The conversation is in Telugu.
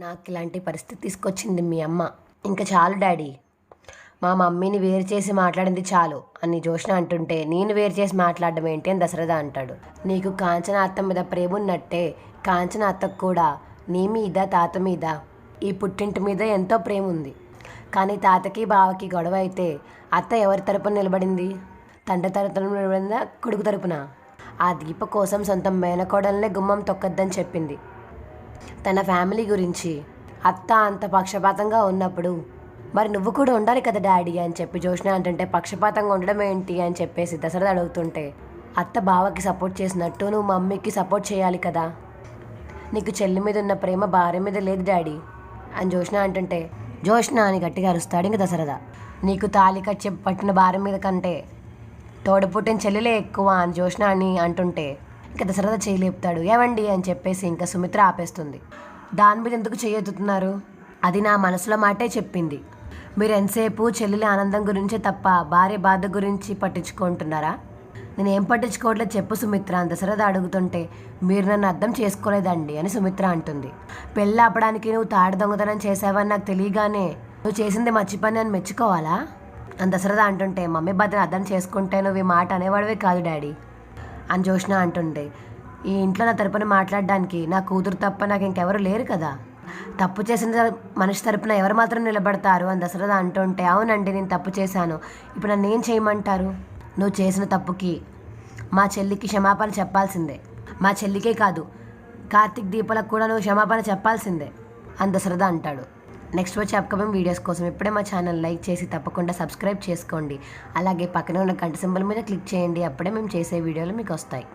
నాకు ఇలాంటి పరిస్థితి తీసుకొచ్చింది మీ అమ్మ. ఇంకా చాలు డాడీ. మా మమ్మీని వేరు చేసి మాట్లాడింది చాలు అని జోష్ణ అంటుంటే నేను వేరు చేసి మాట్లాడడం ఏంటి అని దశరథ అంటాడు. నీకు కాంచన అత్త మీద ప్రేమ ఉన్నట్టే కాంచన అత్తకు కూడా నీ మీద తాత మీద ఈ పుట్టింటి మీద ఎంతో ప్రేమ ఉంది. కానీ తాతకి బావకి గొడవ అయితే అత్త ఎవరి తరపున నిలబడింది? తండ్రి తరపున నిలబడిందా? కొడుకు తరపున? ఆ దీప కోసం సొంత మేనకోడలనే గుమ్మం తొక్కద్దని చెప్పింది. తన ఫ్యామిలీ గురించి అత్త అంత పక్షపాతంగా ఉన్నప్పుడు మరి నువ్వు కూడా ఉండాలి కదా డాడీ అని చెప్పి జోష్ణ అంటుంటే పక్షపాతంగా ఉండడం ఏంటి? అని చెప్పేసి దశరథ అడుగుతుంటే అత్త బావకి సపోర్ట్ చేసినట్టు నువ్వు మమ్మీకి సపోర్ట్ చేయాలి కదా. నీకు చెల్లి మీద ఉన్న ప్రేమ భార్య మీద లేదు డాడీ అని జోష్నా అంటుంటే జోష్న అని గట్టిగా అరుస్తాడు ఇంకా దశరథ. నీకు తాళి కట్టి పట్టిన భార్య మీద కంటే తోడపుట్టిన చెల్లెలే ఎక్కువ అని జోష్న అని అంటుంటే ఇంకా దశరథ చేయలేపుతాడు ఏవండి? అని చెప్పేసి ఇంకా సుమిత్ర ఆపేస్తుంది. దాని మీద ఎందుకు చేయెత్తుతున్నారు అది నా మనసులో మాటే చెప్పింది. మీరు ఎంతసేపు చెల్లెలి ఆనందం గురించే తప్ప భార్య బాధ గురించి పట్టించుకుంటున్నారా? నేను ఏం పట్టించుకోవట్లేదు చెప్పు సుమిత్ర. అంత దశరథ అడుగుతుంటే మీరు నన్ను అర్థం చేసుకోలేదండి అని సుమిత్ర అంటుంది. పెళ్ళి ఆపడానికి నువ్వు తాడు దొంగతనం చేసావని నాకు తెలియగానే నువ్వు చేసింది మర్చిపోయి అని మెచ్చుకోవాలా? అంత దశరథ అంటుంటే మమ్మీ బాధను అర్థం చేసుకుంటే నువ్వు ఈ మాట అనేవాడివే కాదు డాడీ. అని జోష్న అంటుండే. ఈ ఇంట్లో నా తరపున మాట్లాడడానికి నా కూతురు తప్ప నాకు ఇంకెవరు లేరు కదా. తప్పు చేసిన మనిషి తరపున ఎవరు మాత్రం నిలబడతారు అని దశరథ అంటుంటే అవునండి నేను తప్పు చేశాను. ఇప్పుడు నన్ను ఏం చేయమంటారు? నువ్వు చేసిన తప్పుకి మా చెల్లికి క్షమాపణ చెప్పాల్సిందే. మా చెల్లికే కాదు కార్తీక్ దీపాలకు కూడా నువ్వు క్షమాపణ చెప్పాల్సిందే అని దశరథ అంటాడు. నెక్స్ట్ వచ్చే అప్కమింగ్ వీడియోస్ కోసం ఇప్పుడే మా ఛానల్ లైక్ చేసి తప్పకుండా సబ్స్క్రైబ్ చేసుకోండి. అలాగే పక్కనే ఉన్న గంట సింబల్ మీద క్లిక్ చేయండి. అప్పుడే మేము చేసే వీడియోలు మీకు వస్తాయి.